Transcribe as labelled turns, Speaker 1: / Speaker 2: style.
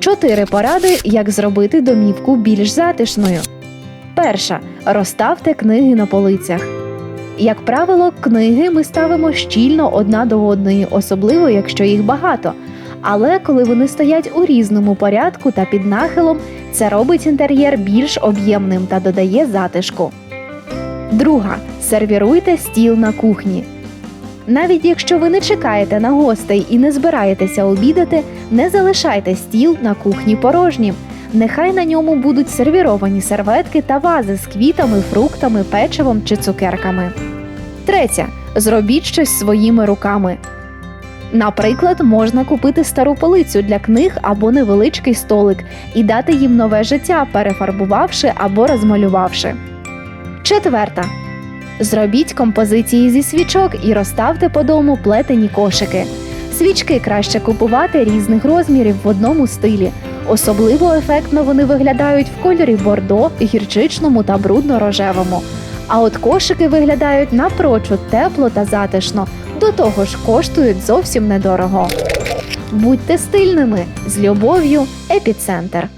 Speaker 1: Чотири поради, як зробити домівку більш затишною. Перша. Розставте книги на полицях. Як правило, книги ми ставимо щільно одна до одної, особливо якщо їх багато. Але коли вони стоять у різному порядку та під нахилом, це робить інтер'єр більш об'ємним та додає затишку. Друга. Сервіруйте стіл на кухні. Навіть якщо ви не чекаєте на гостей і не збираєтеся обідати, не залишайте стіл на кухні порожнім. Нехай на ньому будуть сервіровані серветки та вази з квітами, фруктами, печивом чи цукерками. Третє. Зробіть щось своїми руками. Наприклад, можна купити стару полицю для книг або невеличкий столик і дати їм нове життя, перефарбувавши або розмалювавши. Четверта. Зробіть композиції зі свічок і розставте по дому плетені кошики. Свічки краще купувати різних розмірів в одному стилі. Особливо ефектно вони виглядають в кольорі бордо, гірчичному та брудно-рожевому. А от кошики виглядають напрочуд тепло та затишно. До того ж, коштують зовсім недорого. Будьте стильними з любов'ю, епіцентр.